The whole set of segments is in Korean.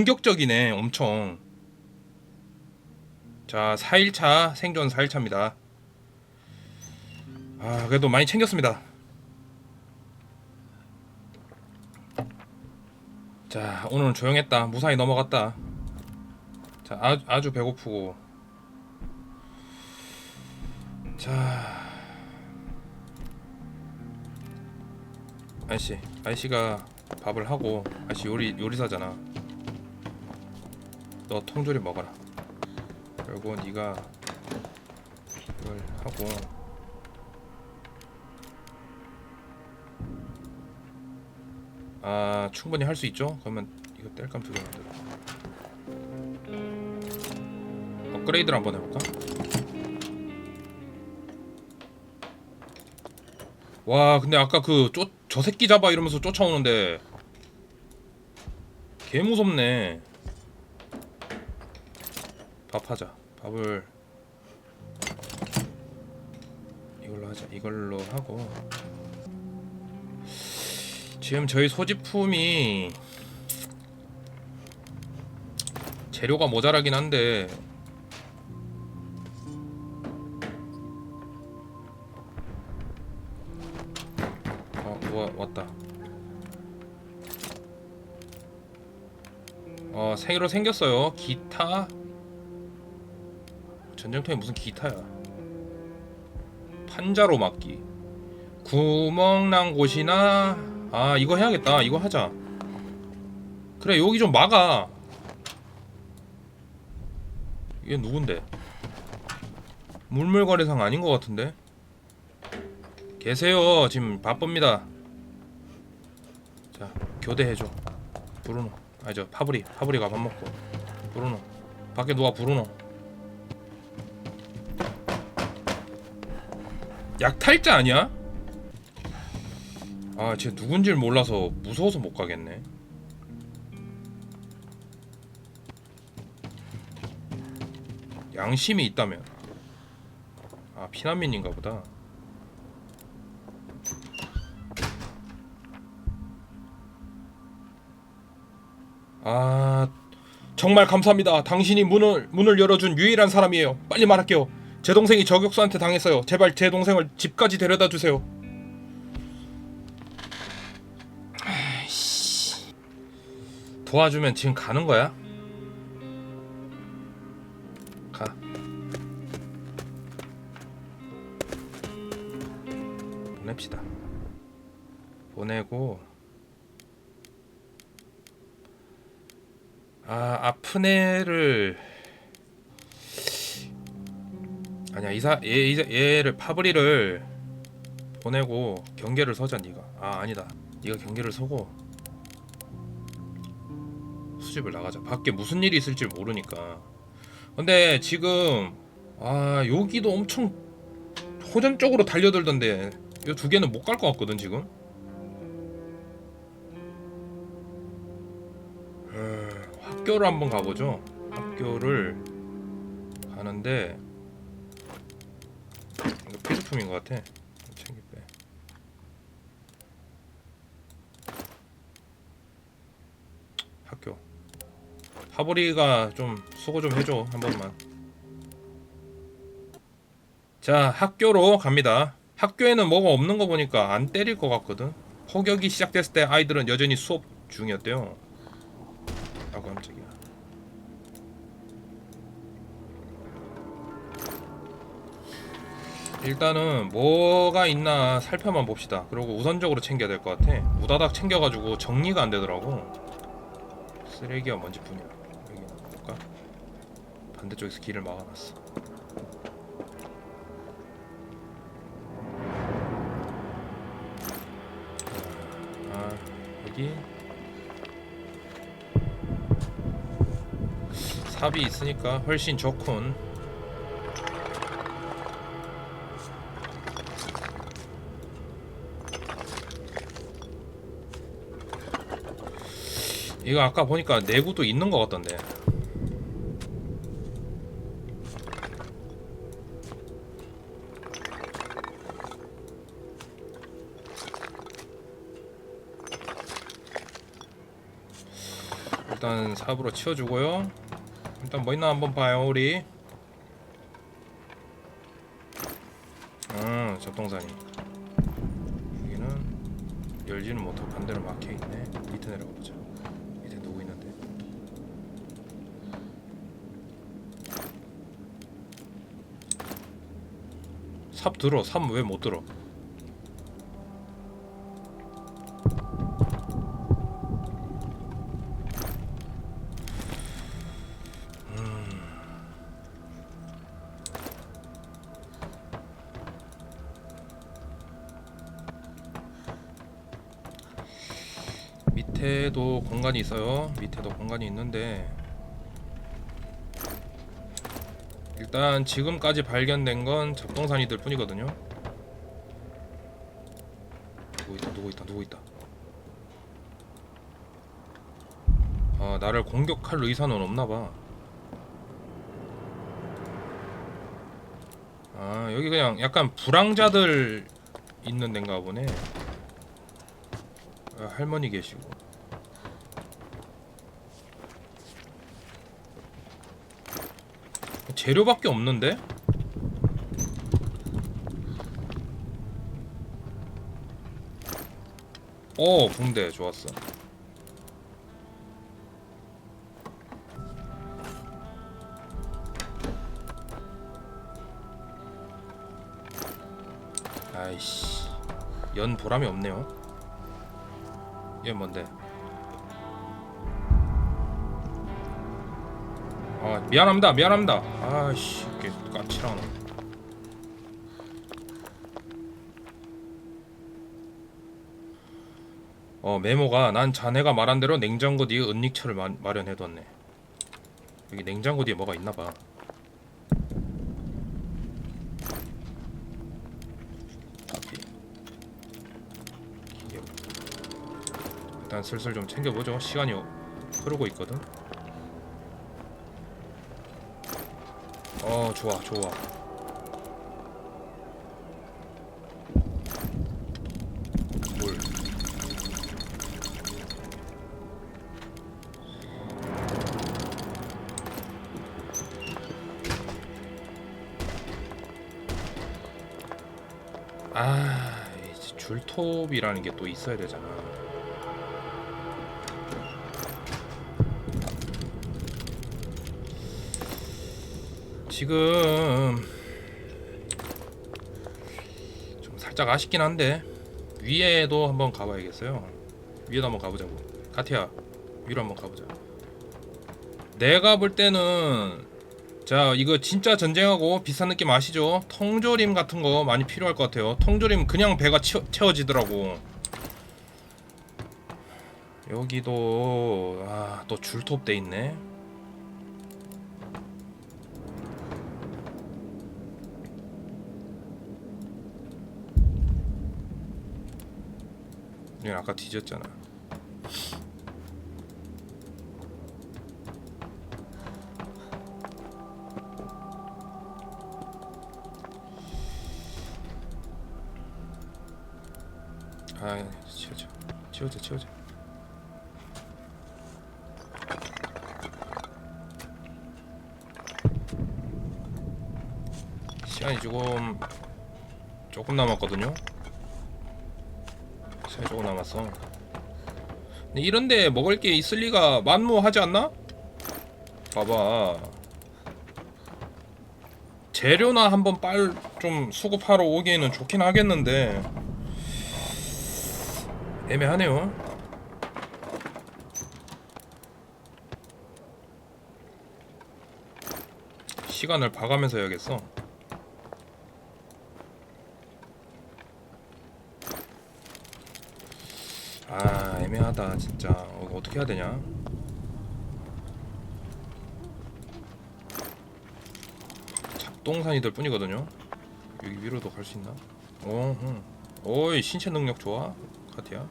공격적이네 엄청. 자 4일차 생존 4일차입니다. 아 그래도 많이 챙겼습니다. 자 오늘은 조용했다. 무사히 넘어갔다. 자 아주, 아주 배고프고. 자. 아저씨 아저씨가 밥을 하고 아저씨 요리 요리사잖아 너 통조림 먹어라 그리고 네가 이걸 하고 아 충분히 할 수 있죠? 그러면 이거 뗄감 두개 만들어 업그레이드를 한번 해볼까? 와 근데 아까 그저 새끼 잡아 이러면서 쫓아오는데 개 무섭네 밥하자. 밥을 이걸로 하자. 이걸로 하고. 지금 저희 소지품이 재료가 모자라긴 한데 어 와, 왔다. 어 새로 생겼어요. 기타 전쟁통에 무슨 기타야? 판자로 막기. 구멍 난 곳이나 아 이거 해야겠다. 이거 하자. 그래 여기 좀 막아. 이게 누군데? 물물거래상 아닌 것 같은데? 계세요. 지금 바쁩니다. 자 교대해줘. 브루노. 아니 저 파브리 파브리가 밥 먹고. 브루노. 밖에 누가 브루노 약탈자 아니야? 아, 쟤 누군지를 몰라서 무서워서 못 가겠네. 양심이 있다면. 아, 피난민인가 보다. 아, 정말 감사합니다. 당신이 문을 문을 열어준 유일한 사람이에요. 빨리 말할게요. 제 동생이 저격수한테 당했어요. 제발 제 동생을 집까지 데려다 주세요. 도와주면 지금 가는 거야? 가. 보냅시다. 보내고 아 아픈 애를 아니야 이사 얘 이사, 얘를 파브리를 보내고 경계를 서자 네가. 아 아니다. 네가 경계를 서고 수집을 나가자. 밖에 무슨 일이 있을지 모르니까. 근데 지금 아 여기도 엄청 호전 쪽으로 달려들던데 이 두 개는 못 갈 것 같거든 지금. 음, 학교를 한번 가보죠. 학교를 가는데 필수품인 것 같아. 챙겨 빼. 학교. 하보리가 좀 수고 좀 해줘 한 번만. 자 학교로 갑니다. 학교에는 뭐가 없는 거 보니까 안 때릴 것 같거든. 폭격이 시작됐을 때 아이들은 여전히 수업 중이었대요. 아 깜짝이야. 일단은 뭐가 있나 살펴만 봅시다. 그리고 우선적으로 챙겨야 될 것 같아. 우다닥 챙겨가지고 정리가 안 되더라고. 쓰레기가 뭔지 분야. 여기 볼까? 반대쪽에서 길을 막아놨어. 아 여기 삽이 있으니까 훨씬 좋군. 이거 아까 보니까 내구도 있는 것 같던데. 일단 삽으로 치워주고요. 일단 뭐 있나 한번 봐요 우리. 음 접동산이. 여기는 열지는 못하고 반대로 막혀 있네. 밑에 내려가 보자. 밑에 누구 있는데? 삽 들어. 삽 왜 못 들어? 밑에도 공간이 있어요. 밑에도 공간이 있는데 일단 지금까지 발견된 건 잡동사니들 뿐이거든요. 누구 있다, 누구 있다, 누구 있다. 아, 나를 공격할 의사는 없나 봐. 아, 여기 그냥 약간 불황자들 있는 데인가 보네. 아, 할머니 계시고. 재료밖에 없는데? 오 붕대. 좋았어. 아이씨. 연 보람이 없네요. 얘 뭔데 아 미안합니다 미안합니다. 아씨 이게 까칠하나 어 메모가 난 자네가 말한 대로 냉장고 뒤에 은닉처를 마, 마련해뒀네. 여기 냉장고 뒤에 뭐가 있나봐. 일단 슬슬 좀 챙겨보죠. 시간이 흐르고 있거든 어 좋아 좋아 물 아, 이 줄톱이라는 게 또 있어야 되잖아. 지금 좀 살짝 아쉽긴 한데 위에도 한번 가봐야겠어요. 위에도 한번 가보자고. 카티야 위로 한번 가보자. 내가 볼 때는 자 이거 진짜 전쟁하고 비싼 느낌 아시죠? 통조림 같은 거 많이 필요할 것 같아요. 통조림 그냥 배가 채워, 채워지더라고. 여기도 아, 또 줄톱 돼 있네. 얘 아까 뒤졌잖아. 아, 치워져. 치워져, 치워져. 시간이 조금 조금 남았거든요. 남았어. 근데 이런데 먹을 게 있을 리가 만무하지 않나? 봐봐. 재료나 한번 빨 좀 수급하러 오기에는 좋긴 하겠는데 애매하네요. 시간을 봐가면서 해야겠어. 아 애매하다 진짜. 어, 어떻게 해야 되냐? 잡동산이들 뿐이거든요? 여기 위로도 갈 수 있나? 오, 응. 오이 신체 능력 좋아? 카티야?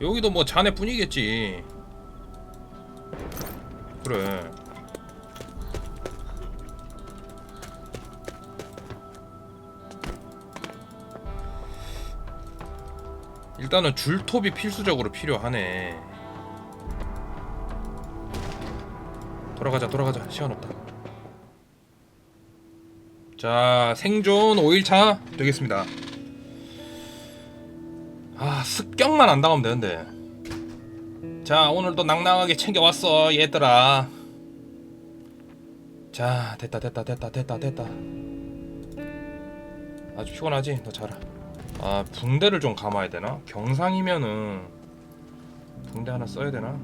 여기도 뭐 자네 뿐이겠지. 그래 일단은 줄톱이 필수적으로 필요하네. 돌아가자 돌아가자. 시간 없다. 자 생존 5일차 되겠습니다. 아 습격만 안 당하면 되는데. 자 오늘도 낭낭하게 챙겨왔어 얘들아. 자 됐다 됐다 됐다 됐다 됐다. 아주 피곤하지? 너 자라 아 붕대를 좀 감아야 되나? 경상이면은 붕대 하나 써야 되나?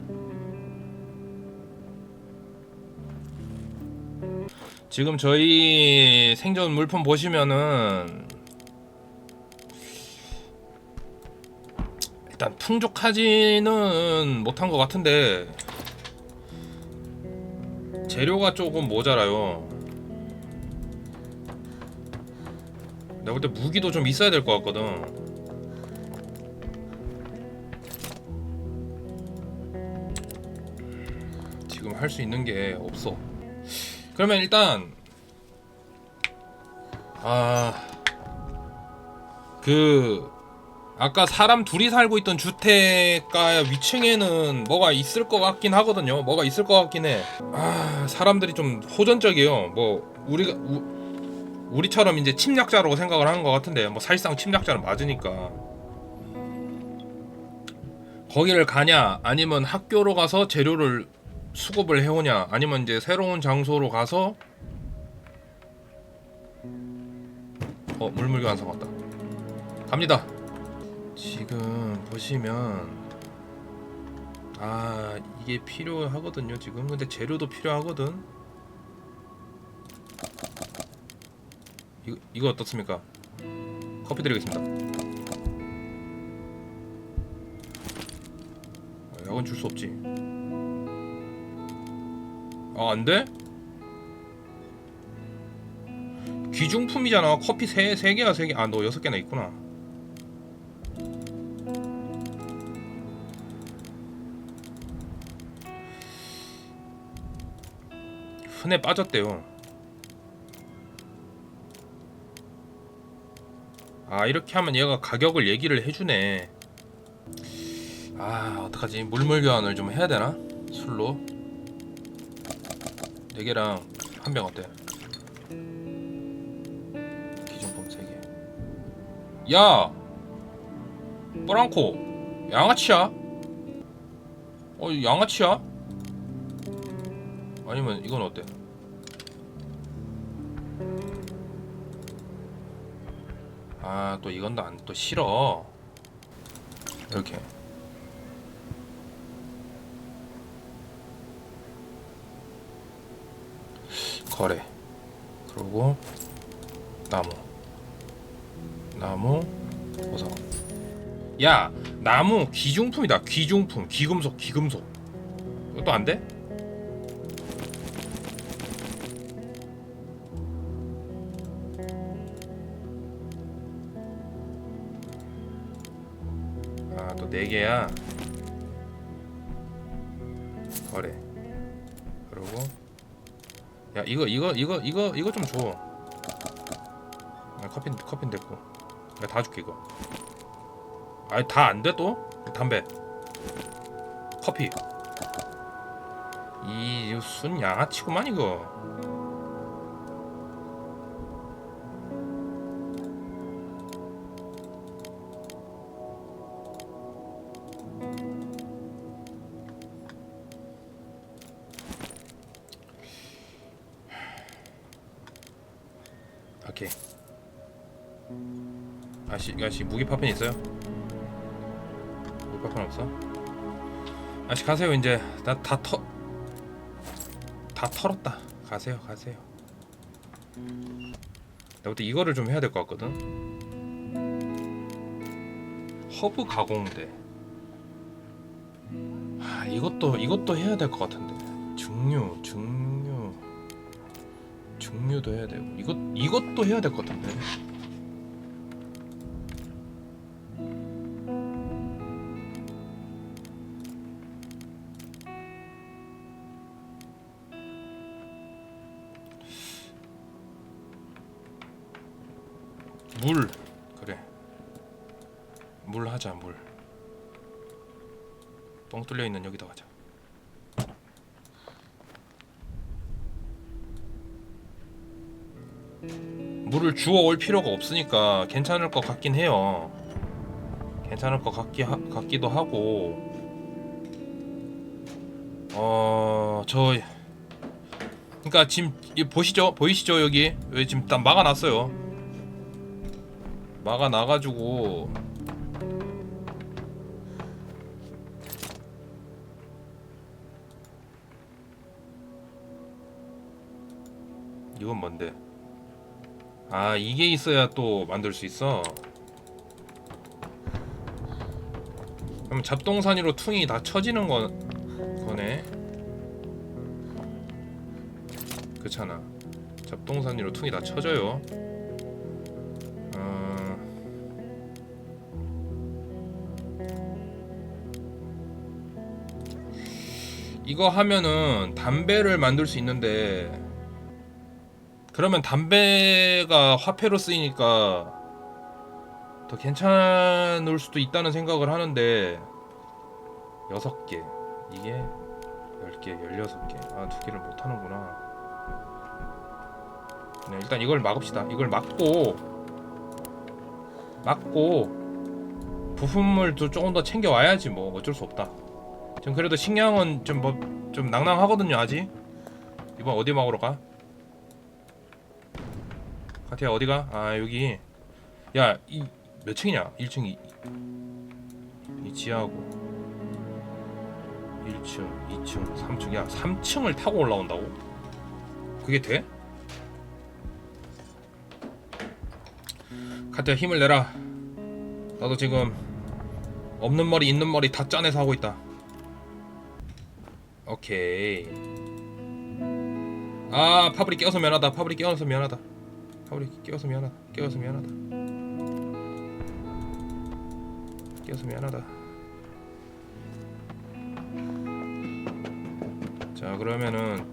지금 저희 생존 물품 보시면은 일단 풍족하지는 못한 것 같은데 재료가 조금 모자라요. 내가 볼 때 무기도 좀 있어야 될 것 같거든. 지금 할 수 있는 게 없어. 그러면 일단 아그 아까 사람 둘이 살고 있던 주택가 위층에는 뭐가 있을 것 같긴 하거든요. 뭐가 있을 것 같긴 해. 아 사람들이 좀 호전적이에요. 뭐 우리가 우, 우리처럼 이제 침략자라고 생각을 하는 것 같은데 뭐 사실상 침략자는 맞으니까. 거기를 가냐 아니면 학교로 가서 재료를 수급을 해오냐 아니면 이제 새로운 장소로 가서 어 물물교환상 왔다. 갑니다. 지금 보시면 아 이게 필요하거든요 지금. 근데 재료도 필요하거든 이거, 이거 어떻습니까? 커피 드리겠습니다. 아, 약은 줄 수 없지. 아 안 돼? 귀중품이잖아. 커피 세, 세 개야 세 개 아 너 여섯 개나 있구나. 흔해 빠졌대요 아 이렇게 하면 얘가 가격을 얘기를 해주네. 아 어떡하지? 물물 교환을 좀 해야 되나? 술로? 4개랑 한 병 어때? 기준품 3개. 야! 뿌랑코! 양아치야? 어 양아치야? 아니면 이건 어때 아 또 이건 또 안 또 싫어. 이렇게. 거래. 그리고 나무. 나무 보석. 야 나무 귀중품이다 귀중품. 귀금속 귀금속. 이것도 안 돼? 개야 거래 그리고 야 이거 이거 이거 이거 이거 좀 줘. 야, 커피 커피 됐고. 내가 다 줄게 이거. 아니 다 안 돼 또? 담배. 커피. 이 순 양아치구만 이거. 아씨, 무기 파편 있어요? 무기 파편 없어? 아씨 가세요 이제 나 다 터. 다 털었다. 가세요, 가세요. 내가 볼때 이거를 좀 해야 될 것 같거든. 허브 가공대. 아 이것도 이것도 해야 될 것 같은데. 중류, 중류. 중류도 해야 되고 이것 이것도 해야 될 것 같은데. 뚜껑 뚫려 있는 여기다 가자. 물을 주워 올 필요가 없으니까 괜찮을 것 같긴 해요. 괜찮을 것 같기 하, 같기도 하고. 어저 그러니까 지금 보시죠? 보이시죠 여기? 여기 지금 딱 막아놨어요? 막아놔가지고. 이건 뭔데? 아 이게 있어야 또 만들 수 있어. 그럼 잡동사니로 퉁이 다 쳐지는 거 거네. 그렇잖아. 잡동사니로 퉁이 다 쳐져요. 어... 이거 하면은 담배를 만들 수 있는데 그러면 담배가 화폐로 쓰이니까 더 괜찮을 수도 있다는 생각을 하는데 여섯 개 이게 열 개, 열여섯 개. 아, 두 개를 못 하는구나. 네, 일단 이걸 막읍시다. 이걸 막고 막고 부품을 또 조금 더 챙겨 와야지 뭐 어쩔 수 없다. 전 그래도 식량은 좀뭐 좀 낭낭하거든요 아직. 이번 어디 막으러 가? 카티야 어디가? 아 여기. 야 이 몇 층이냐? 1층 이, 이 지하고 1층, 2층, 3층. 야 3층을 타고 올라온다고? 그게 돼? 카티야 힘을 내라. 나도 지금 없는 머리 있는 머리 다 짜내서 하고 있다. 오케이. 아 파브리 깨워서 미안하다. 파브리 깨워서 미안하다. 파브리 깨워서 미안하다. 깨워서 미안하다. 깨워서 미안하다. 자 그러면은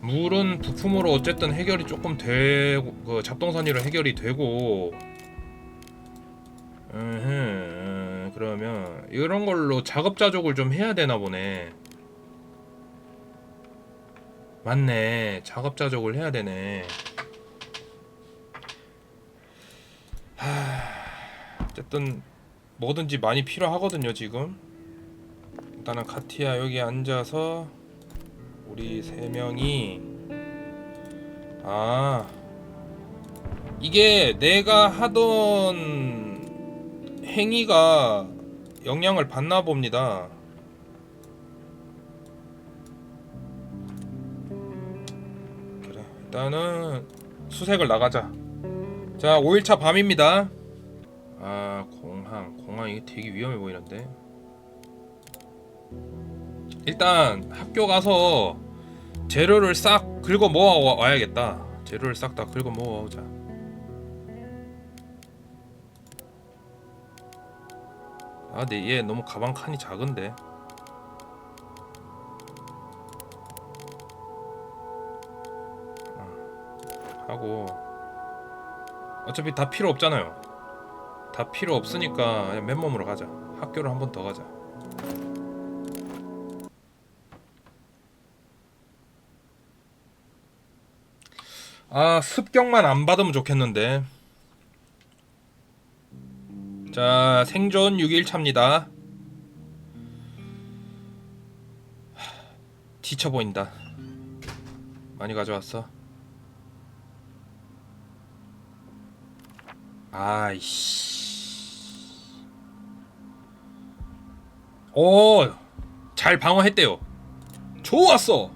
물은 부품으로 어쨌든 해결이 조금 되고 그 잡동사니로 해결이 되고 으흠, 그러면 이런 걸로 작업자족을 좀 해야 되나 보네 맞네 작업자족을 해야 되네 어쨌든 뭐든지 많이 필요하거든요 지금 일단은 카티아 여기 앉아서 우리 세 명이 아 이게 내가 하던 행위가 영향을 받나 봅니다. 그래 일단은 수색을 나가자. 자 5일차 밤입니다. 아 이게 되게 위험해 보이는데. 일단 학교 가서 재료를 싹 긁어 모아 와- 와야겠다. 재료를 싹 다 긁어 모아 오자. 아, 근데 얘 너무 가방 칸이 작은데. 어, 하고 어차피 다 필요 없잖아요. 다 필요 없으니까 그냥 맨몸으로 가자. 학교를 한 번 더 가자. 아 습격만 안 받으면 좋겠는데. 자 생존 6일차입니다. 지쳐 보인다. 많이 가져왔어. 아이씨 오 잘 방어했대요. 좋았어.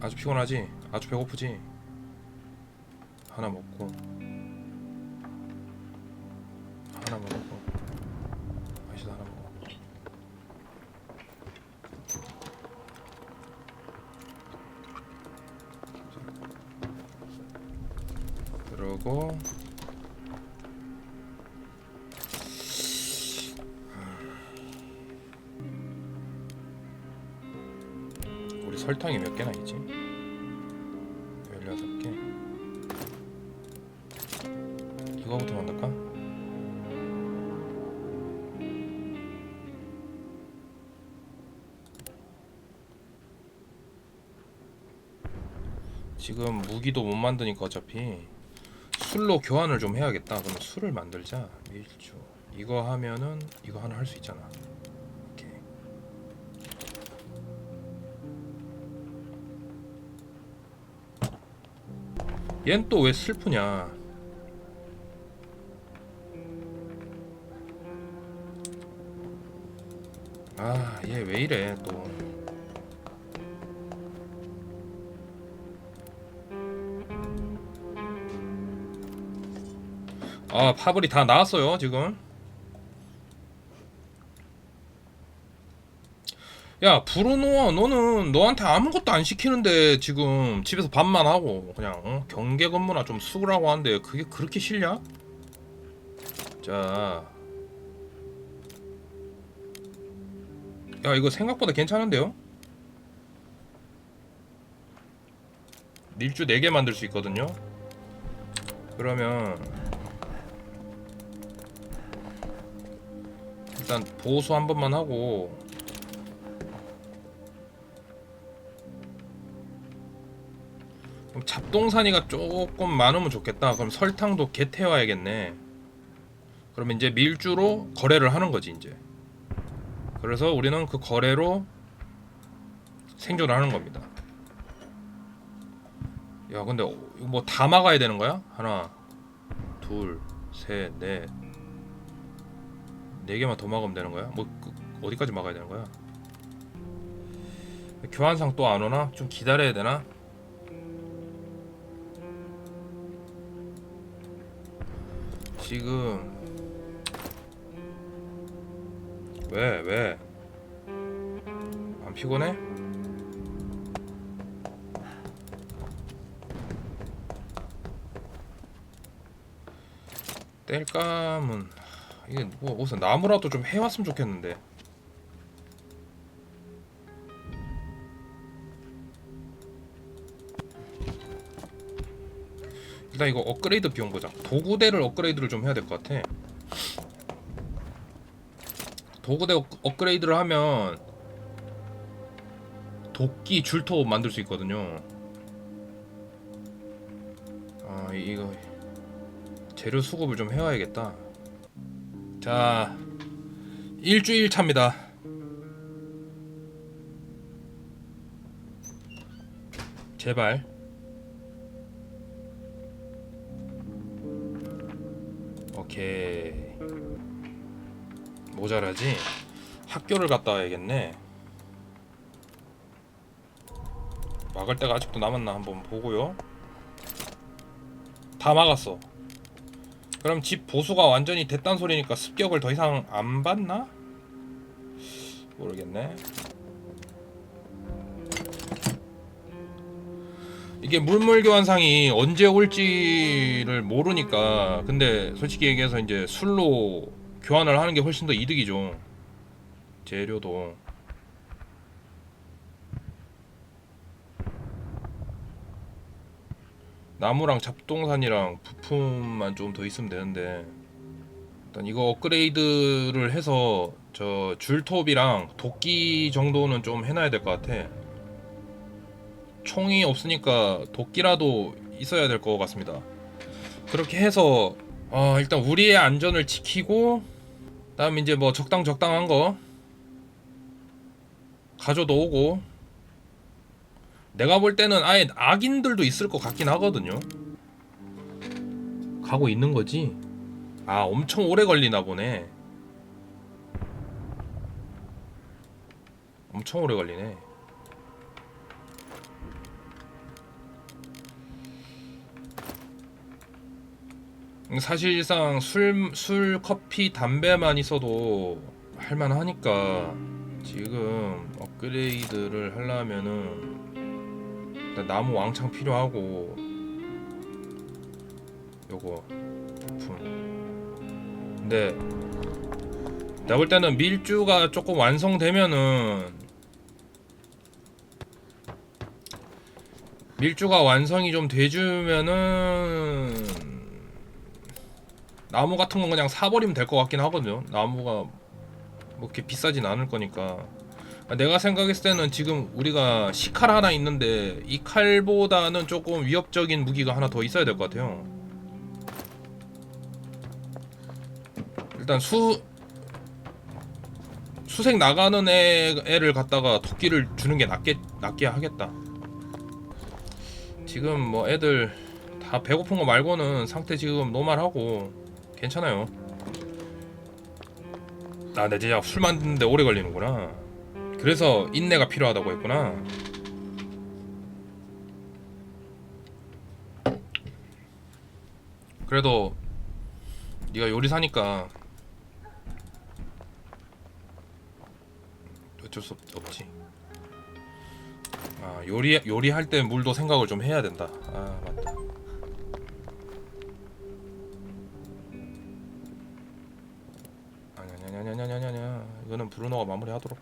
아주 피곤하지? 아주 배고프지? 하나 먹고. 하나 먹고. 맛있어 하나 먹어. 그러고 우리 설탕이 몇 개나 있지? 16개 이거부터 만들까? 지금 무기도 못 만드니까 어차피 술로 교환을 좀 해야겠다. 그럼 술을 만들자. 밀주. 이거 하면은 이거 하나 할 수 있잖아. 얜 또 왜 슬프냐? 아, 얘 왜 이래 또. 아, 파블이 다 나왔어요, 지금. 야, 브루노, 너는 너한테 아무것도 안 시키는데 지금 집에서 밥만 하고 그냥 어? 경계 근무나 좀 수고라고 하는데 그게 그렇게 싫냐? 자, 야, 이거 생각보다 괜찮은데요? 닐주 4개 만들 수 있거든요. 그러면 일단 보수 한 번만 하고 잡동사니가 조금 많으면 좋겠다. 그럼 설탕도 개 태워야겠네. 그러면 이제 밀주로 거래를 하는 거지 이제. 그래서 우리는 그 거래로 생존을 하는 겁니다. 야, 근데 이거 뭐다 막아야 되는 거야? 하나, 둘, 셋, 넷, 네 개만 더 막으면 되는 거야? 뭐 그, 어디까지 막아야 되는 거야? 교환상 또 안 오나? 좀 기다려야 되나? 지금 왜 왜? 안 피곤해? 뗄감은 이게 뭐 무슨 나무라도 좀 해왔으면 좋겠는데 일단 이거 업그레이드 비용 보자. 도구대를 업그레이드를 좀 해야 될 것 같아. 도구대 업- 업그레이드를 하면 도끼 줄토 만들 수 있거든요. 아 이- 이거 재료 수급을 좀 해와야겠다. 자 일주일 차입니다. 제발 오케이 모자라지 학교를 갔다 와야겠네 막을 데가 아직도 남았나 한번 보고요 다 막았어 그럼 집 보수가 완전히 됐단 소리니까 습격을 더 이상 안 받나? 모르겠네. 이게 물물 교환상이 언제 올지를 모르니까. 근데 솔직히 얘기해서 이제 술로 교환을 하는 게 훨씬 더 이득이죠. 재료도. 나무랑 잡동산이랑 부품만 좀 더 있으면 되는데. 일단 이거 업그레이드를 해서 저 줄톱이랑 도끼 정도는 좀 해놔야 될 것 같아 총이 없으니까 도끼라도 있어야 될 것 같습니다 그렇게 해서 어, 일단 우리의 안전을 지키고 다음 이제 뭐 적당 적당한 거 가져도 오고 내가 볼 때는 아예 악인들도 있을 것 같긴 하거든요. 가고 있는 거지? 아, 엄청 오래 걸리나 보네. 엄청 오래 걸리네. 사실상 술, 술, 커피, 담배만 있어도 할만하니까 지금 업그레이드를 하려면은 나무 왕창 필요하고 요거 부품. 근데 내가 볼 때는 밀주가 조금 완성되면은 밀주가 완성이 좀 돼주면은 나무 같은 건 그냥 사버리면 될 것 같긴 하거든요 나무가 뭐 이렇게 비싸진 않을 거니까 아, 내가 생각했을 때는 지금 우리가 시칼 하나 있는데 이 칼보다는 조금 위협적인 무기가 하나 더 있어야 될 것 같아요. 일단 수 수색 나가는 애, 애를 갖다가 토끼를 주는 게 낫게 낫게 하겠다. 지금 뭐 애들 다 배고픈 거 말고는 상태 지금 노말하고 괜찮아요. 아, 내 진짜 술 만드는데 오래 걸리는구나. 그래서 인내가 필요하다고 했구나. 그래도 네가 요리사니까 어쩔 수 없, 없지. 아 요리 요리할 때 물도 생각을 좀 해야 된다. 아 맞다. 아냐냐냐냐냐냐냐 이거는 브루노가 마무리하도록.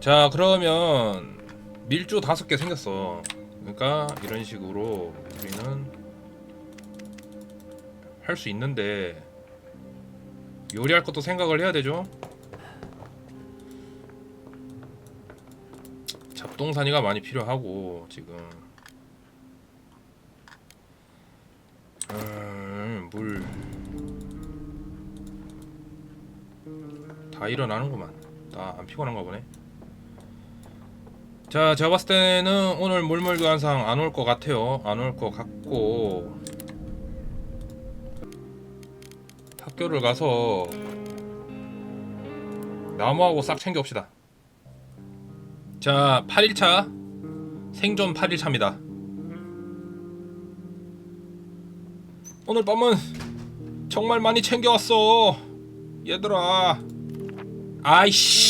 자 그러면 밀주 다섯 개 생겼어. 그러니까 이런 식으로 우리는 할 수 있는데 요리할 것도 생각을 해야 되죠. 잡동사니가 많이 필요하고 지금 음, 물. 다 일어나는구만. 다 안 피곤한가 보네. 자, 제가 봤을 때는 오늘 물물 교환상 안 올 것 같아요. 안 올 것 같고 학교를 가서 나무하고 싹 챙겨옵시다. 자, 8일차 생존 8일차입니다. 오늘 밤은 정말 많이 챙겨왔어. 얘들아. 아이씨.